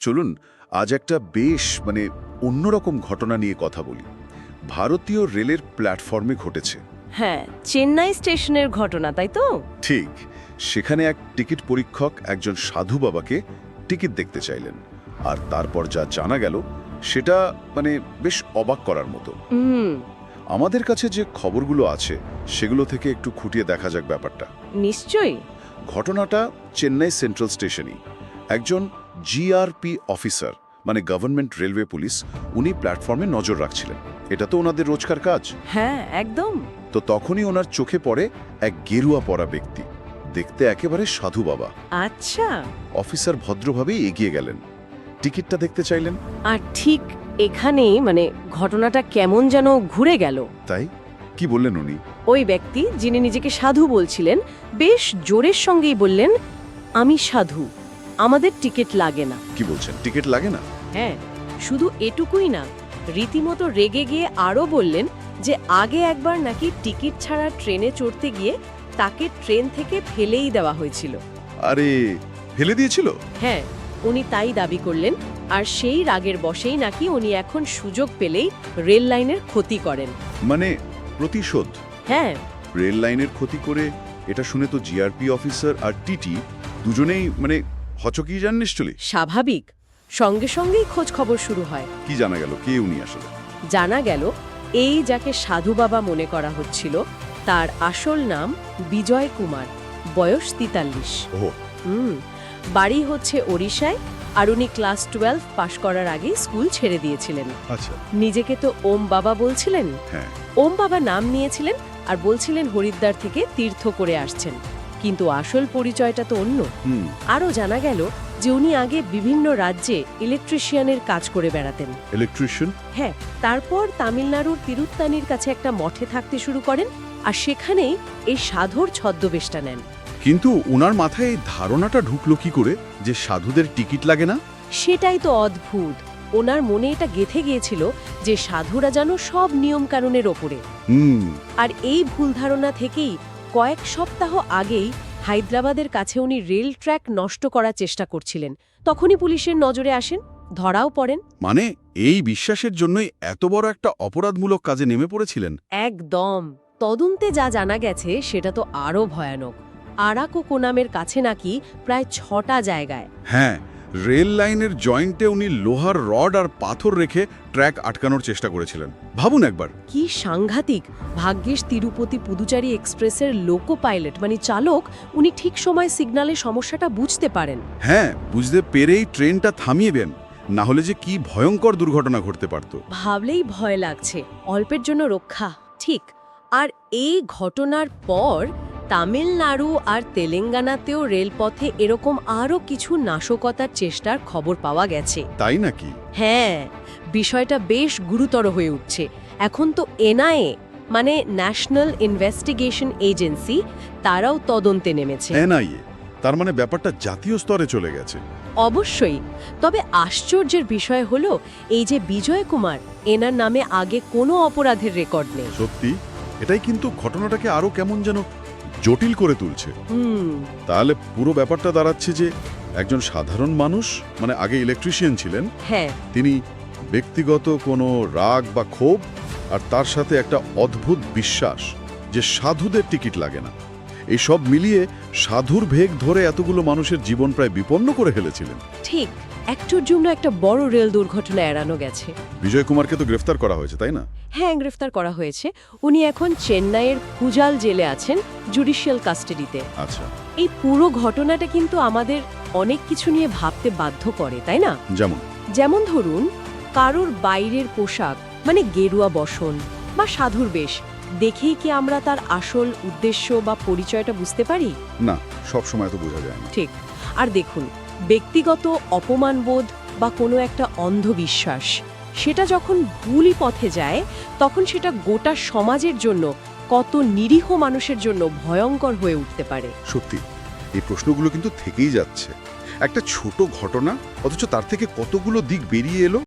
চলুন আজ একটা বেশ মানে অন্যরকম ঘটনা নিয়ে কথা বলি। ভারতীয় রেলের প্ল্যাটফর্মে ঘটেছে। হ্যাঁ চেন্নাই স্টেশনের ঘটনা তাই তো? ঠিক সেখানে এক টিকিট পরীক্ষক একজন সাধু বাবাকে টিকিট দেখতে চাইলেন। আর তারপর যা জানা গেল সেটা মানে বেশ অবাক করার মতো। হুম। আমাদের কাছে যে খবরগুলো আছে সেগুলো থেকে একটু খুঁটিয়ে দেখা যাক ব্যাপারটা। নিশ্চয়ই। ঘটনাটা চেন্নাই সেন্ট্রাল স্টেশনই। একজন জিআরপি অফিসার মানে গভর্নমেন্ট রেলওয়ে পুলিশ উনি প্ল্যাটফর্মে নজর রাখছিলেন। এটা তো ওনাদের রোজকার কাজ। হ্যাঁ একদম। তো তখনই ওনার চোখে পড়ে এক গেরুয়া পরা ব্যক্তি। দেখতে একেবারে সাধু বাবা। আচ্ছা। অফিসার ভদ্রভাবেই এগিয়ে গেলেন। টিকিটটা দেখতে চাইলেন। আর ঠিক এখানেই মানে ঘটনাটা কেমন যেন ঘুরে গেল। তাই? কি বললেন উনি? ওই ব্যক্তি যিনি নিজেকে সাধু বলছিলেন বেশ জোরের সঙ্গেই বললেন আমি সাধু। আমাদের টিকিট লাগে না। কি বলছেন? টিকিট লাগে না? হ্যাঁ শুধু এটুকুই না রীতিমতো রেগে গিয়ে আরও বললেন যে আগে একবার নাকি টিকিট ছাড়া ট্রেনে চড়তে গিয়ে তাকে ট্রেন থেকে ফেলেই দেওয়া হয়েছিল। আরে ফেলে দিয়েছিল? হ্যাঁ উনি তাই দাবি করলেন আর সেই রাগের বশেই নাকি উনি এখন সুযোগ পেলেই রেল লাইনের ক্ষতি করেন। মানে প্রতিশোধ? হ্যাঁ। রেল লাইনের ক্ষতি করে এটা শুনে তো জিআরপি অফিসার আর টিটি দুজনেই মানে হচকিয়ে যান নিশ্চয়ই। স্বাভাবিক। সঙ্গে সঙ্গেই খোঁজ খবর শুরু হয়। কি জানা গেল? কে উনি আসলে? জানা গেল এই যাকে সাধু বাবা মনে করা হচ্ছিল তার আসল নাম বিজয় কুমার বয়স তিতাল্লিশ। হুম বাড়ি হচ্ছে ওড়িশায় আর উনি ক্লাস টুয়েলভ পাশ করার আগেই স্কুল ছেড়ে দিয়েছিলেন। আচ্ছা। নিজেকে তো ওম বাবা বলছিলেন? হ্যাঁ। ওম বাবা নাম নিয়েছিলেন আর বলছিলেন হরিদ্বার থেকে তীর্থ করে আসছেন। কিন্তু আসল পরিচয়টা তো অন্য। আরও জানা গেল যে উনি আগে বিভিন্ন রাজ্যে ইলেকট্রিশিয়ানের কাজ করে বেড়াতেন। ইলেকট্রিশিয়ান হ্যাঁ তারপর তামিলনাড়ুর তিরুত্তানির কাছে একটা মঠে থাকতে শুরু করেন আর সেখানেই এই সাধুর ছদ্মবেশটা নেন। কিন্তু ওনার মাথায় এই ধারণাটা ঢুকলো কি করে যে সাধুদের টিকিট লাগে না? সেটাই তো অদ্ভুত। ওনার মনে এটা গেথে গিয়েছিল যে সাধুরা যেন সব নিয়মকানুনের ওপরে। আর এই ভুল ধারণা থেকেই কয়েক সপ্তাহ আগেই হায়দ্রাবাদের কাছে উনি রেল ট্র্যাক নষ্ট করার চেষ্টা করছিলেন। তখনই পুলিশের নজরে আসেন ধরাও পড়েন। মানে এই বিশ্বাসের জন্যই এত বড় একটা অপরাধমূলক কাজে নেমে পড়েছিলেন? একদম। তদন্তে যা জানা গেছে সেটা তো আরও ভয়ানক। আরাকো কোনামের কাছে নাকি প্রায় ছটা জায়গায়। হ্যাঁ রেল লাইনের জয়েন্টে উনি লোহার রড আর পাথর রেখে ট্র্যাক আটকানোর চেষ্টা করেছিলেন। ভাবুন একবার। কি সাংঘাতিক। ভাগ্যেশ তিরুপতি পুদুচারি এক্সপ্রেসের লোকো পাইলট মানে চালক উনি ঠিক সময় সিগন্যালের সমস্যাটা বুঝতে পারেন। হ্যাঁ বুঝতে পেরেই ট্রেনটা থামিয়ে দেন। না হলে যে কি ভয়ঙ্কর দুর্ঘটনা ঘটতে পারত। ভাবলেই ভয় লাগছে। অল্পের জন্য রক্ষা ঠিক। আর এই ঘটনার পর তামিলনাড়ু আর তেলেঙ্গানাতেও রেলপথে এরকম আরও কিছু নাশকতার চেষ্টার খবর পাওয়া গেছে। তাই নাকি? হ্যাঁ বিষয়টা বেশ গুরুতর হয়ে উঠছে। এখন তো এনআইএ মানে ন্যাশনাল ইনভেস্টিগেশন এজেন্সি তারাও তদন্তে নেমেছে। এনআইএ? তার মানে ব্যাপারটা জাতীয় স্তরে চলে গেছে। অবশ্যই। তবে আশ্চর্যের বিষয় হলো এই যে বিজয় কুমার এনার নামে আগে কোনো অপরাধের রেকর্ড নেই। সত্যি? এটাই কিন্তু ঘটনাটাকে আরও কেমন যেন জটিল করে তুলছে। তাহলে পুরো ব্যাপারটা দাঁড়াচ্ছে যে একজন সাধারণ মানুষ মানে আগে ইলেকট্রিশিয়ান ছিলেন হ্যাঁ। তিনি ব্যক্তিগত কোনো রাগ বা ক্ষোভ আর তার সাথে একটা অদ্ভুত বিশ্বাস যে সাধুদের টিকিট লাগে না। এই সব মিলিয়ে সাধুর ভেগ ধরে এতগুলো মানুষের জীবন প্রায় বিপন্ন করে ফেলেছিলেন। ঠিক। একটুর জন্য একটা বড় রেল দুর্ঘটনা এড়ানো গেছে। বিজয় কুমারকে তো গ্রেফতার করা হয়েছে তাই না? হ্যাঁ গ্রেফতার করা হয়েছে। উনি এখন চেন্নাইয়ের কুজাল জেলে আছেন জুডিশিয়াল কাস্টাডিতে। আচ্ছা। এই পুরো ঘটনাটা কিন্তু আমাদের অনেক কিছু নিয়ে ভাবতে বাধ্য করে তাই না? যেমন? যেমন ধরুন কারোর বাইরের পোশাক মানে গেরুয়া বসন বা সাধুর বেশ দেখেই কি আমরা তার আসল উদ্দেশ্য বা পরিচয়টা বুঝতে পারি? না সব সময় তো বোঝা যায় না। ঠিক। আর দেখুন ব্যক্তিগত অপমানবোধ বা কোনো একটা অন্ধবিশ্বাস। সেটা যখন ভুলই পথে যায়, তখন সেটা গোটা সমাজের জন্য, কত নিরীহ মানুষের জন্য ভয়ঙ্কর হয়ে উঠতে পারে। সত্যি, এই প্রশ্নগুলো কিন্তু থেকেই যাচ্ছে। একটা ছোট ঘটনা, অথচ তার থেকে কতগুলো দিক বেরিয়ে এলো?